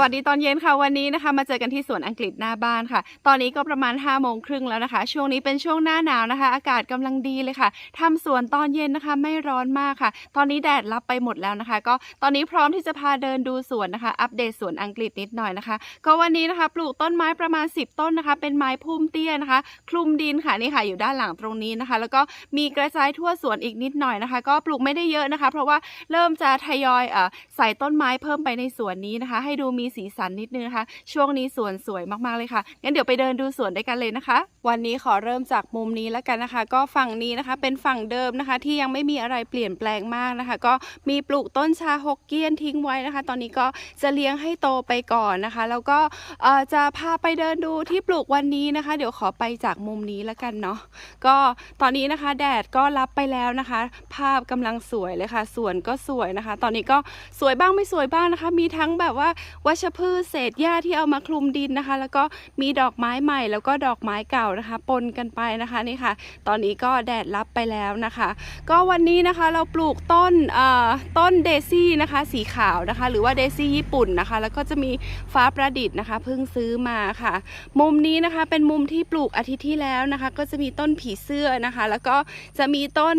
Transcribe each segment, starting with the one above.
วัสดีตอนเย็นค่ะวันนี้นะคะมาเจอกันที่สวนอังกฤษหน้าบ้านค่ะ ตอนนี้ก็ประมาณ5้าโมงครึ่งแล้วนะคะ ช่วงนี้เป็นช่วงหน้าหนาวนะคะ อากาศกำลังดีเลยค่ะทำสวนตอนเย็นนะคะไม่ร้อนมากค่ะ ตอนนี้แดดรับไปหมดแล้วนะคะ ก็ตอนนี้พร้อมที่จะพาเดินดูสวนนะคะ อัปเดตสวนอังกฤษนิดหน่อยนะคะ ก็วันนี้นะคะ ปลูกต้นไม้ประมาณ 10 ต้นนะคะ เป็นไม้พุ่มเตี้ยนะคะ คลุมดินค่ะนี่ค่ะ อยู่ด้านหลังตรงนี้นะคะ แล้วก็มีกระจายทั่วสวนอีกนิดหน่อยนะคะ ก็ปลูกไม่ได้เยอะนะคะ เพราะว่าเริ่มจะทยอยเอ่อใส่ต้นไม้เพิ่มไปในสวนนี้นะคะ ให้ดูมีสีสันนิดนึงนะคะ ช่วงนี้สวนสวยมากๆเลยค่ะ งั้นเดี๋ยวไปเดินดูสวนด้วยกันเลยนะคะ วันนี้ขอเริ่มจากมุมนี้แล้วกันนะคะ ก็ฝั่งนี้นะคะ เป็นฝั่งเดิมนะคะ ที่ยังไม่มีอะไรเปลี่ยนแปลงมากนะคะ ก็มีปลูกต้นชาฮกเกี้ยนทิ้งไว้นะคะ ตอนนี้ก็จะเลี้ยงให้โตไปก่อนนะคะ แล้วก็จะพาไปเดินดูที่ปลูกวันนี้นะคะ เดี๋ยวขอไปจากมุมนี้แล้วกันเนาะ ก็ตอนนี้นะคะแดดก็รับไปแล้วนะคะ ภาพกำลังสวยเลยค่ะ สวนก็สวยนะคะ ตอนนี้ก็สวยบ้างไม่สวยบ้างนะคะ มีทั้งแบบว่าวัชพืชเศษหญ้าที่เอามาคลุมดินนะคะ แล้วก็มีดอกไม้ใหม่แล้วก็ดอกไม้เก่านะคะ ปนกันไปนะคะนี่ค่ะ ตอนนี้ก็แดดรับไปแล้วนะคะ ก็วันนี้นะคะเราปลูกต้นเอ่อต้นเดซี่นะคะสีขาวนะคะ หรือว่าเดซี่ญี่ปุ่นนะคะ แล้วก็จะมีฟ้าประดิษฐ์นะคะเพิ่งซื้อมาค่ะ มุมนี้นะคะเป็นมุมที่ปลูกอาทิตย์ที่แล้วนะคะ ก็จะมีต้นผีเสื้อนะคะ แล้วก็จะมีต้น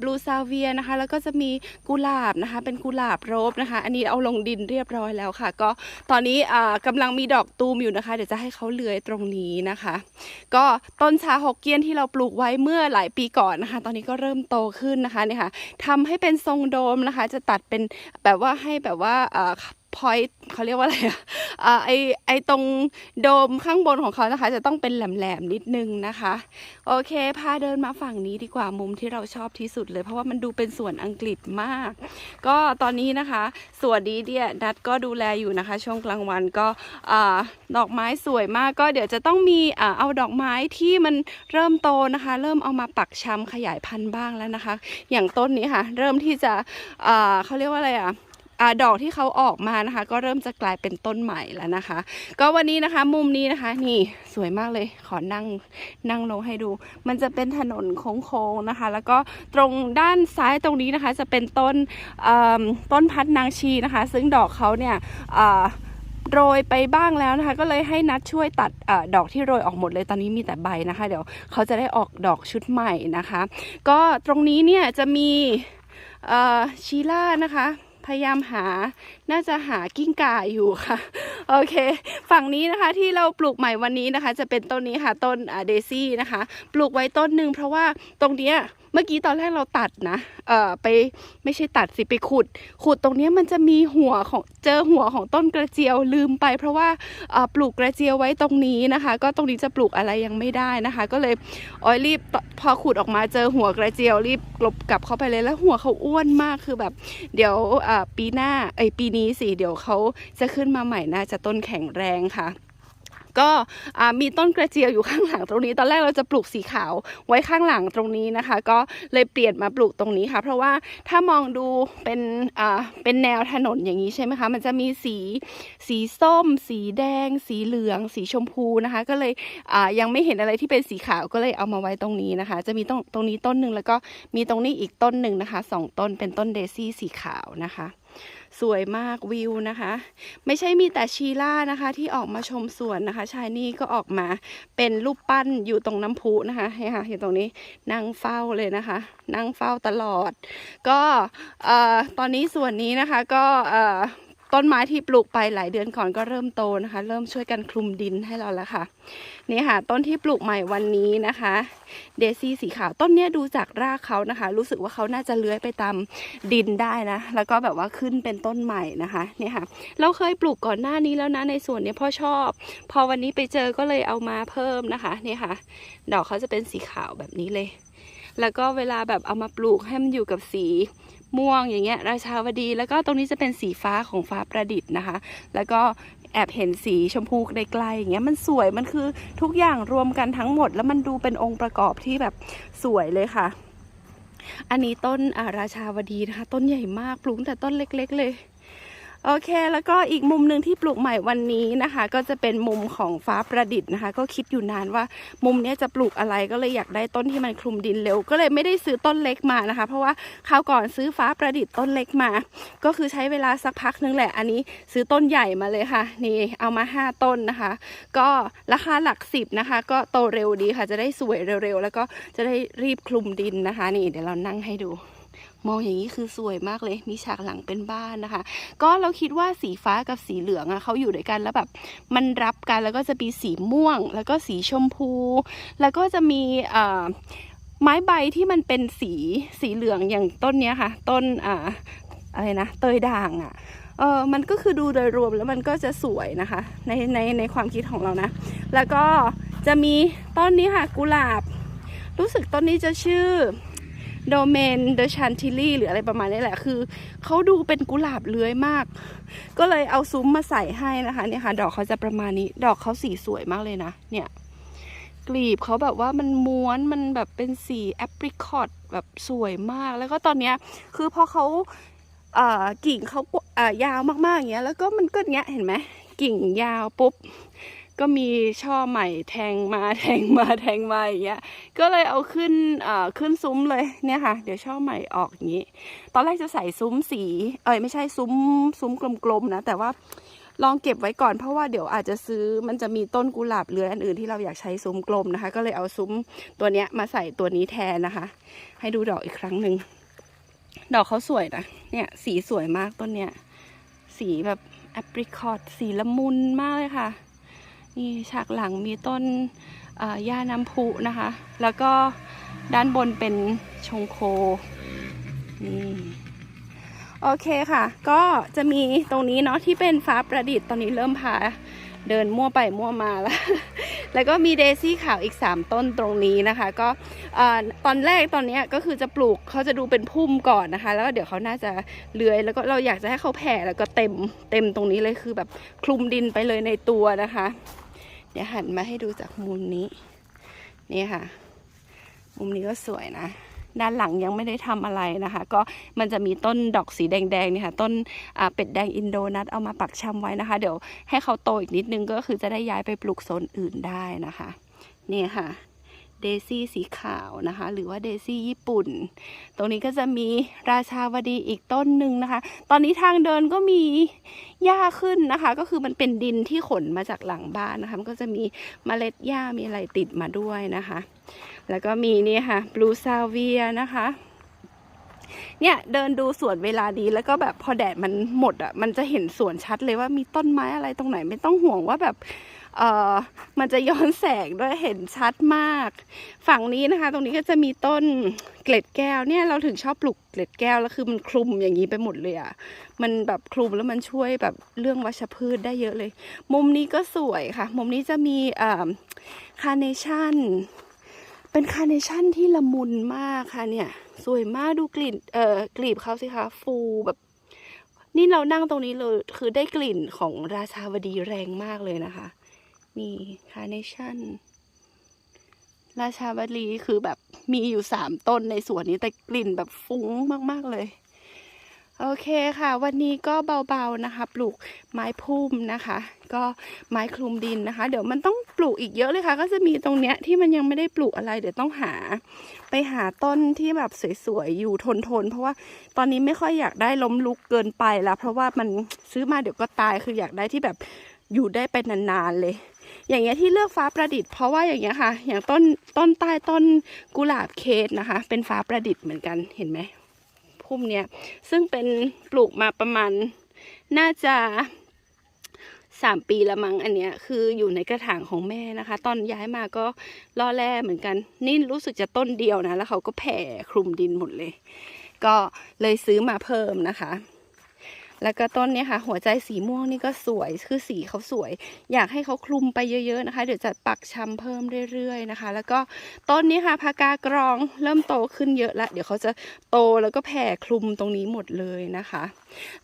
บลูซาเวียนะคะ แล้วก็จะมีกุหลาบนะคะ เป็นกุหลาบโรบนะคะ อันนี้เอาลงดินเรียบร้อยแล้วค่ะ ก็ตอนนี้กำกำลังมีดอกตูมอยู่นะคะ เดี๋ยวจะให้เขาเลื้อยตรงนี้นะคะ ก็ต้นชาฮกเกี้ยนที่เราปลูกไว้เมื่อหลายปีก่อนนะคะ ตอนนี้ก็เริ่มโตขึ้นนะคะเนี่ยค่ะทำให้เป็นทรงโดมนะคะ จะตัดเป็นแบบว่าให้แบบว่า พอยต์เขาเรียกว่าอะไรอะอ่าไอไอตรงโดมข้างบนของเขานะคะ จะต้องเป็นแหลมๆนิดนึงนะคะ โอเค พาเดินมาฝั่งนี้ดีกว่ามุมที่เราชอบที่สุดเลย เพราะว่ามันดูเป็นสวนอังกฤษมาก ก็ตอนนี้นะคะสวนนี้เนี่ยนัดก็ดูแลอยู่นะคะ ช่วงกลางวันก็อดอกไม้สวยมาก ก็เดี๋ยวจะต้องมีอเอาดอกไม้ที่มันเริ่มโตนะคะ เริ่มเอามาปักชำขยายพันธุ์บ้างแล้วนะคะ อย่างต้นนี้ค่ะ เริ่มที่จะเขาเรียกว่าอะไรอะ อดอกที่เขาออกมานะคะ ก็เริ่มจะกลายเป็นต้นใหม่แล้วนะคะ ก็วันนี้นะคะ มุมนี้นะคะ นี่สวยมากเลยขอนั่งนั่งลงให้ดู มันจะเป็นถนนโค้งๆนะคะ แล้วก็ตรงด้านซ้ายตรงนี้นะคะ จะเป็นต้นต้นพัดนางชีนะคะ ซึ่งดอกเขาเนี่ยโรยไปบ้างแล้วนะคะ ก็เลยให้นัดช่วยตัดอดอกที่โรยออกหมดเลยตอนนี้มีแต่ใบนะคะ เดี๋ยวเขาจะได้ออกดอกชุดใหม่นะคะ ก็ตรงนี้เนี่ยจะมีชีล่านะคะ พยายามหา น่าจะหากิ้งก่าอยู่ค่ะ โอเค ฝั่งนี้นะคะที่เราปลูกใหม่วันนี้นะคะ จะเป็นต้นนี้ค่ะ ต้นเดซี่นะคะ ปลูกไว้ต้นหนึ่งเพราะว่าตรงเนี้ย มื่อกี้ตอนแรกเราตัดนะเอ่อไปไม่ใช่ตัดสิไปขุด ขุดตรงนี้มันจะมีหัวของเจอหัวของต้นกระเจียวลืมไป เพราะว่าปลูกกระเจียวไว้ตรงนี้นะคะ ก็ตรงนี้จะปลูกอะไรยังไม่ได้นะคะ ก็เลยอ้อยรีบพอขุดออกมาเจอหัวกระเจียวรีบกลบกลับเข้าไปเลยแล้วหัวเขาอ้วนมากคือแบบ เดี๋ยวปีหน้าเอ้ยปีนี้สิเดี๋ยวเขาจะขึ้นมาใหม่น่าจะต้นแข็งแรงค่ะ ก็มีต้นกระเจียวอยู่ข้างหลังตรงนี้ ตอนแรกเราจะปลูกสีขาวไว้ข้างหลังตรงนี้นะคะ ก็เลยเปลี่ยนมาปลูกตรงนี้ค่ะ เพราะว่าถ้ามองดูเป็นเป็นแนวถนนอย่างนี้ใช่ไหมคะมันจะมีสีสีส้ม สีแดง สีเหลือง สีชมพูนะคะ ก็เลยยังไม่เห็นอะไรที่เป็นสีขาวก็เลยเอามาไว้ตรงนี้นะคะ จะมีตรงตรงนี้ต้นหนึ่งแล้วก็มีตรงนี้อีกต้นหนึ่งนะคะสองต้นเป็นต้นเดซี่สีขาวนะคะ สวยมากวิวนะคะ ไม่ใช่มีแต่ชีล่านะคะ ที่ออกมาชมสวนนะคะ ชายนี่ก็ออกมาเป็นรูปปั้นอยู่ตรงน้ำพุนะคะนี่ค่ะอยู่ตรงนี้นั่งเฝ้าเลยนะคะ นั่งเฝ้าตลอด ก็เอ่อตอนนี้ส่วนนี้นะคะก็เอ่อ ต้นไม้ที่ปลูกไปหลายเดือนก่อนก็เริ่มโตนะคะ เริ่มช่วยกันคลุมดินให้เราแล้วค่ะ นี่ค่ะ ต้นที่ปลูกใหม่วันนี้นะคะ เดซี่สีขาวต้นนี้ดูจากรากเขานะคะ รู้สึกว่าเขาน่าจะเลื้อยไปตามดินได้นะ แล้วก็แบบว่าขึ้นเป็นต้นใหม่นะคะนี่ค่ะ เราเคยปลูกก่อนหน้านี้แล้วนะในสวนเนี้ยพ่อชอบ พอวันนี้ไปเจอก็เลยเอามาเพิ่มนะคะนี่ค่ะ ดอกเขาจะเป็นสีขาวแบบนี้เลย แล้วก็เวลาแบบเอามาปลูกให้มันอยู่กับสี ม่วงอย่างเงี้ยราชาวดี แล้วก็ตรงนี้จะเป็นสีฟ้าของฟ้าประดิษฐ์นะคะ แล้วก็แอบเห็นสีชมพูไกลๆอย่างเงี้ยมันสวยมันคือทุกอย่างรวมกันทั้งหมด แล้วมันดูเป็นองค์ประกอบที่แบบสวยเลยค่ะ อันนี้ต้นอาราชาวดีนะคะ ต้นใหญ่มากปลูกแต่ต้นเล็ก ๆ เลย โอเค แล้วก็อีกมุมหนึ่งที่ปลูกใหม่วันนี้นะคะ ก็จะเป็นมุมของฟ้าประดิษฐ์นะคะ ก็คิดอยู่นานว่ามุมนี้จะปลูกอะไรก็เลยอยากได้ต้นที่มันคลุมดินเร็ว ก็เลยไม่ได้ซื้อต้นเล็กมานะคะ เพราะว่าคราวก่อนซื้อฟ้าประดิษฐ์ต้นเล็กมา ก็คือใช้เวลาสักพักนึงแหละ อันนี้ซื้อต้นใหญ่มาเลยค่ะ นี่เอามาห้าต้นนะคะ ก็ราคาหลักสิบนะคะ ก็โตเร็วดีค่ะ จะได้สวยเร็วๆ แล้วก็จะได้รีบคลุมดินนะคะ นี่เดี๋ยวเรานั่งให้ดู มองอย่างนี้คือสวยมากเลย มีฉากหลังเป็นบ้านนะคะ ก็เราคิดว่าสีฟ้ากับสีเหลืองอะเขาอยู่ด้วยกันแล้วแบบมันรับกันแล้วก็จะมีสีม่วง แล้วก็สีชมพู แล้วก็จะมีไม้ใบที่มันเป็นสีสีเหลืองอย่างต้นเนี้ยค่ะ ต้นอ่าอะไรนะเตยด่างอะเออมันก็คือดูโดยรวมแล้วมันก็จะสวยนะคะ ในในในความคิดของเรานะ แล้วก็จะมีต้นนี้ค่ะกุหลาบ รู้สึกต้นนี้จะชื่อ โดเมนเดอชันทิลี่หรืออะไรประมาณนี้แหละ คือเขาดูเป็นกุหลาบเลื้อยมาก ก็เลยเอาซุ้มมาใส่ให้นะคะเนี่ยค่ะ ดอกเขาจะประมาณนี้ ดอกเขาสีสวยมากเลยนะ เนี่ยกลีบเขาแบบว่ามันม้วนมันแบบเป็นสีแอปริคอตแบบสวยมาก แล้วก็ตอนเนี้ยคือพอเขาเอ่อกิ่งเขาเอ่อยาวมากๆอย่างเงี้ย แล้วก็มันก็เนี้ยเห็นไหมกิ่งยาวปุ๊บ ก็มีช่อใหม่แทงมาแทงมาแทงมาอย่างเงี้ย ก็เลยเอาขึ้นเอ่อขึ้นซุ้มเลยเนี่ยค่ะ เดี๋ยวช่อใหม่ออกอย่างนี้ ตอนแรกจะใส่ซุ้มสี เอ้ยไม่ใช่ซุ้มซุ้มกลมๆนะ แต่ว่าลองเก็บไว้ก่อนเพราะว่าเดี๋ยวอาจจะซื้อมันจะมีต้นกุหลาบเรือนอันอื่นที่เราอยากใช้ซุ้มกลมนะคะ ก็เลยเอาซุ้มตัวเนี้ยมาใส่ตัวนี้แทนนะคะ ให้ดูดอกอีกครั้งหนึ่งดอกเขาสวยนะเนี่ยสีสวยมากต้นเนี้ยสีแบบแอปริคอตสีละมุนมากเลยค่ะ นี่ฉากหลังมีต้นเอ่อย่าน้ำพุนะคะ แล้วก็ด้านบนเป็นชงโค นี่ โอเคค่ะ ก็จะมีตรงนี้เนาะที่เป็นฟ้าประดิษฐ์ตอนนี้เริ่มพาเดินมั่วไปมั่วมาแล้ว แล้วก็มีเดซี่ขาวอีก 3 ต้นตรงนี้นะคะ ก็ตอนแรกตอนนี้ก็คือจะปลูกเขาจะดูเป็นพุ่มก่อนนะคะ แล้วก็เดี๋ยวเขาน่าจะเลื้อย แล้วก็เราอยากจะให้เขาแผ่แล้วก็เต็มเต็มตรงนี้เลยคือแบบคลุมดินไปเลยในตัวนะคะ ดี๋ยวหันมาให้ดูจากมุมนี้นี่ค่ะ มุมนี้ก็สวยนะ ด้านหลังยังไม่ได้ทำอะไรนะคะ ก็มันจะมีต้นดอกสีแดงๆนี่ค่ะ ต้นเป็ดแดงอินโดนัทเอามาปักชำไว้นะคะ เดี๋ยวให้เขาโตอีกนิดนึงก็คือจะได้ย้ายไปปลูกโซนอื่นได้นะคะ นี่ค่ะ เดซี่สีขาวนะคะ หรือว่าเดซี่ญี่ปุ่น ตรงนี้ก็จะมีราชาวดีอีกต้นหนึ่งนะคะ ตอนนี้ทางเดินก็มีหญ้าขึ้นนะคะ ก็คือมันเป็นดินที่ขนมาจากหลังบ้านนะคะ มันก็จะมีเมล็ดหญ้ามีอะไรติดมาด้วยนะคะ แล้วก็มีนี่ค่ะบลูซาเวียนะคะเนี่ยเดินดูสวนเวลาดีแล้วก็แบบพอแดดมันหมดอะมันจะเห็นสวนชัดเลยว่ามีต้นไม้อะไรตรงไหนไม่ต้องห่วงว่าแบบ เอ่อมันจะย้อนแสงด้วยเห็นชัดมาก ฝั่งนี้นะคะ ตรงนี้ก็จะมีต้นเกล็ดแก้วเนี่ยเราถึงชอบปลูกเกล็ดแก้วแล้วคือมันคลุมอย่างนี้ไปหมดเลยอะมันแบบคลุมแล้วมันช่วยแบบเรื่องวัชพืชได้เยอะเลย มุมนี้ก็สวยค่ะ มุมนี้จะมีเอ่อคาร์เนชั่นเป็นคาร์เนชั่นที่ละมุนมากค่ะเนี่ย สวยมากดูกลิ่นเอ่อกลีบเขาสิคะฟูแบบ นี่เรานั่งตรงนี้เลยคือได้กลิ่นของราชาวดีแรงมากเลยนะคะ นี่คาร์เนชั่น ราชาวดีคือแบบมีอยู่สามต้นในสวนนี้แต่กลิ่นแบบฟุ้งมาก ๆ เลย โอเคค่ะ วันนี้ก็เบา ๆ นะคะ ปลูกไม้พุ่มนะคะ ก็ไม้คลุมดินนะคะ เดี๋ยวมันต้องปลูกอีกเยอะเลยค่ะ ก็จะมีตรงเนี้ยที่มันยังไม่ได้ปลูกอะไร เดี๋ยวต้องหา ไปหาต้นที่แบบสวย ๆ อยู่ทน ๆ เพราะว่าตอนนี้ไม่ค่อยอยากได้ล้มลุกเกินไปล้วเพราะว่ามันซื้อมาเดี๋ยวก็ตายคืออยากได้ที่แบบ อยู่ได้เป็นนานๆเลย อย่างเงี้ยที่เลือกฟ้าประดิษฐ์เพราะว่าอย่างเงี้ยค่ะ อย่างต้นต้นใต้ต้นกุหลาบเคสนะคะ เป็นฟ้าประดิษฐ์เหมือนกันเห็นไหมพุ่มเนี้ยซึ่งเป็นปลูกมาประมาณน่าจะสามปีละมั้งอันเนี้ยคืออยู่ในกระถางของแม่นะคะ ตอนย้ายมาก็ล่อแร่เหมือนกัน นี่รู้สึกจะต้นเดียวนะ แล้วเขาก็แผ่คลุมดินหมดเลย ก็เลยซื้อมาเพิ่มนะคะ แล้วก็ต้นเนี้ยค่ะ หัวใจสีม่วงนี่ก็สวย คือสีเขาสวย อยากให้เขาคลุมไปเยอะๆนะคะ เดี๋ยวจะปักชำเพิ่มเรื่อยๆนะคะ แล้วก็ต้นนี้ค่ะพากากรองเริ่มโตขึ้นเยอะแล้วเดี๋ยวเขาจะโตแล้วก็แผ่คลุมตรงนี้หมดเลยนะคะ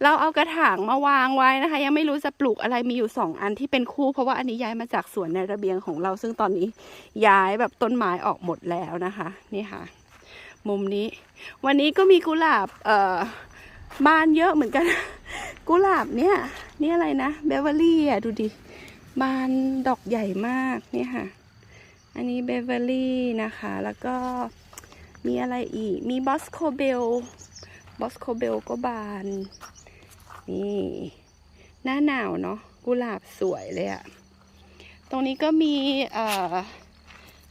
เราเอากระถางมาวางไว้นะคะ ยังไม่รู้จะปลูกอะไรมีอยู่สองอันที่เป็นคู่ เพราะว่าอันนี้ย้ายมาจากสวนในระเบียงของเรา ซึ่งตอนนี้ย้ายแบบต้นไม้ออกหมดแล้วนะคะ นี่ค่ะ มุมนี้ วันนี้ก็มีกุหลาบเอ่อ บานเยอะเหมือนกัน กุหลาบเนี่ย นี่อะไรนะเบเวอรี่อะดูดิ บานดอกใหญ่มากเนี่ยค่ะ อันนี้เบเวอรี่นะคะ แล้วก็มีอะไรอีก มีบอสโคเบล บอสโคเบลก็บาน นี่ หน้าหนาวเนาะ กุหลาบสวยเลยอะตรงนี้ก็มีเอ่อ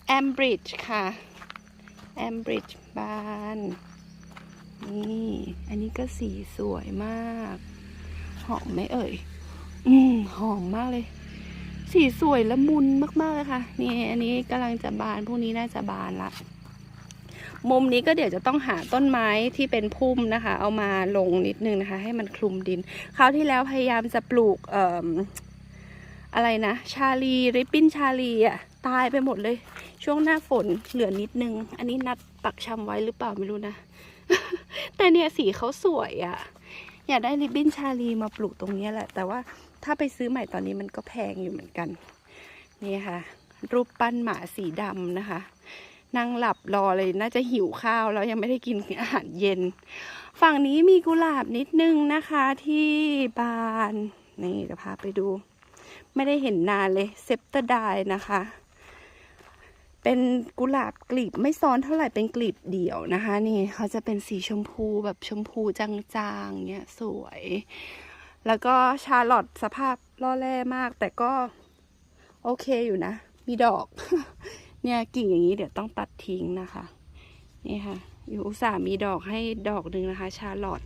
แอมบริดจ์ค่ะแอมบริดจ์บาน นี่ อันนี้ก็สีสวยมาก หอมไหมเอ่ย อืมหอมมากเลย สีสวยละมุนมากๆเลยค่ะ นี่ อันนี้กำลังจะบาน พวกนี้น่าจะบานละ มุมนี้ก็เดี๋ยวจะต้องหาต้นไม้ที่เป็นพุ่มนะคะ เอามาลงนิดนึงนะคะ ให้มันคลุมดิน คราวที่แล้วพยายามจะปลูก เอ่อ อะไรนะ ชาลีริบบิ้นชาลีอะตายไปหมดเลย ช่วงหน้าฝนเหลือนิดนึง อันนี้นัดปักชำไว้หรือเปล่าไม่รู้นะ แต่เนี่ยสีเขาสวยอะ่ะ อยากได้ริบบิ้นชาลีมาปลูกตรงนี้แหละ แต่ว่าถ้าไปซื้อใหม่ตอนนี้มันก็แพงอยู่เหมือนกัน นี่ค่ะ รูปปั้นหมาสีดำนะคะนั่งหลับรอเลยน่าจะหิวข้าวแล้วยังไม่ได้กินอาหารเย็น ฝั่งนี้มีกุหลาบนิดนึงนะคะ ที่บาน นี่จะพาไปดู ไม่ได้เห็นนานเลยเซปเตอร์ไดนะคะ เป็นกุหลาบกลีบไม่ซ้อนเท่าไหร่เป็นกลีบเดี่ยวนะคะ นี่เขาจะเป็นสีชมพูแบบชมพูจางๆเนี่ยสวย แล้วก็ชาลอตสภาพล่อแร่มาก แต่ก็โอเคอยู่นะ มีดอก เนี่ยกิ่งอย่างนี้เดี๋ยวต้องตัดทิ้งนะคะ นี่ค่ะ อยู่อุตส่าห์มีดอกให้ดอกหนึ่งนะคะ ชาลอต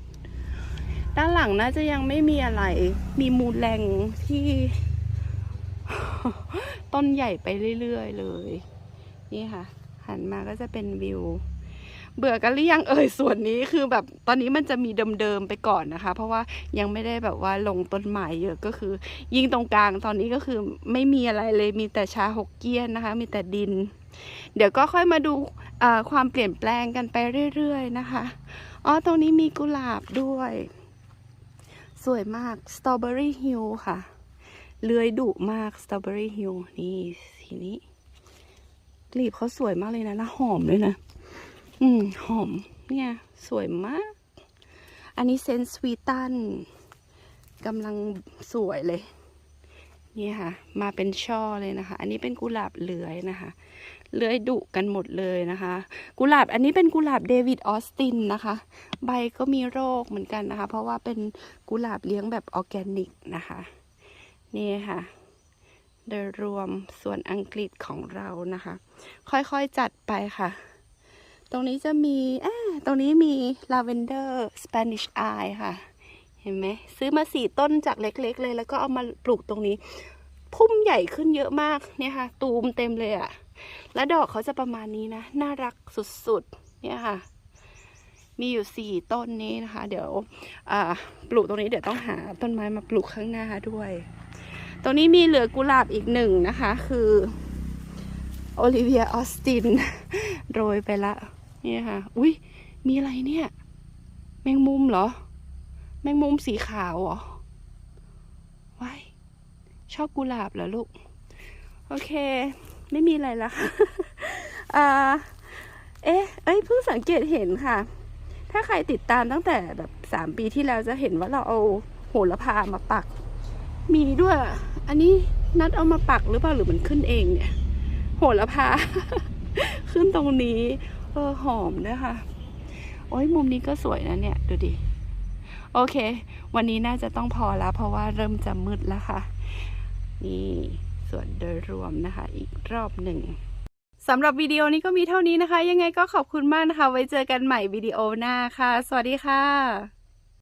ด้านหลังน่าจะยังไม่มีอะไร มีมูลแรงที่ ต้นใหญ่ไปเรื่อยๆเลย นี่ค่ะ หันมาก็จะเป็นวิว เบื่อกันหรือยังเอ่ยส่วนนี้คือแบบตอนนี้มันจะมีเดิมๆไปก่อนนะคะ เพราะว่ายังไม่ได้แบบว่าลงต้นไม้เยอะก็คือ ยิงตรงกลางตอนนี้ก็คือไม่มีอะไรเลยมีแต่ชาหกเกี้ยนนะคะ มีแต่ดิน เดี๋ยวก็ค่อยมาดูความเปลี่ยนแปลงกันไปเรื่อยๆนะคะอ๋อตรงนี้มีกุหลาบด้วย สวยมากสตรอเบอรี่ฮิลค่ะเลื้อยดุมากสตรอเบอรี่ฮิลนี่สีนี้ กลีบเขาสวยมากเลยนะแล้วหอมด้วยนะ อืม หอม เนี่ย สวยมาก อันนี้เซนสวีตันกำลังสวยเลยเนี่ยค่ะ มาเป็นช่อเลยนะคะ อันนี้เป็นกุหลาบเลื้อยนะคะ เลื้อยดุกันหมดเลยนะคะ กุหลาบอันนี้เป็นกุหลาบเดวิดออสตินนะคะ ใบก็มีโรคเหมือนกันนะคะ เพราะว่าเป็นกุหลาบเลี้ยงแบบออร์แกนิกนะคะ นี่ค่ะโดยรวมส่วนอังกฤษของเรานะคะ ค่อยๆจัดไปค่ะ ตรงนี้จะมีอตรงนี้มีลาเวนเดอร์สเปนิชไอค่ะ เห็นไหมซื้อมาสี่ต้นจากเล็ก ๆ เลย แล้วก็เอามาปลูกตรงนี้ พุ่มใหญ่ขึ้นเยอะมากเนี่ยค่ะ ตูมเต็มเลยอะ่ะแล้วดอกเขาจะประมาณนี้นะ น่ารักสุดๆ เนี่ยค่ะ มีอยู่สี่ต้นนี้นะคะ เดี๋ยวปลูกตรงนี้เดี๋ยวต้องหาต้นไม้มาปลูกข้างหน้าด้วย ตรงนี้มีเหลือกุหลาบอีกหนึ่งนะคะ คือ โอลิเวียออสติน โรยไปละ นี่ค่ะ อุ้ยมีอะไรเนี่ย แมงมุมเหรอ แมงมุมสีขาวเหรอว้ายชอบกุหลาบเหรอลูก โอเค ไม่มีอะไรละค่ะอ่าเอ๊ะ เอ้ย เพิ่งสังเกตเห็นค่ะ ถ้าใครติดตามตั้งแต่แบบสามปีที่แล้วจะเห็นว่าเราเอาโหระพามาปัก มีด้วย อันนี้นัดเอามาปักหรือเปล่าหรือมันขึ้นเองเนี่ย โหระพา ขึ้นตรงนี้ เออหอมด้วยค่ะ โอ้ยมุมนี้ก็สวยนะเนี่ย ดูดิ โอเค วันนี้น่าจะต้องพอแล้ว เพราะว่าเริ่มจะมืดแล้วค่ะ นี่ส่วนโดยรวมนะคะ อีกรอบหนึ่งสำหรับวิดีโอนี้ก็มีเท่านี้นะคะ ยังไงก็ขอบคุณมากนะคะ ไว้เจอกันใหม่วิดีโอหน้าค่ะ สวัสดีค่ะ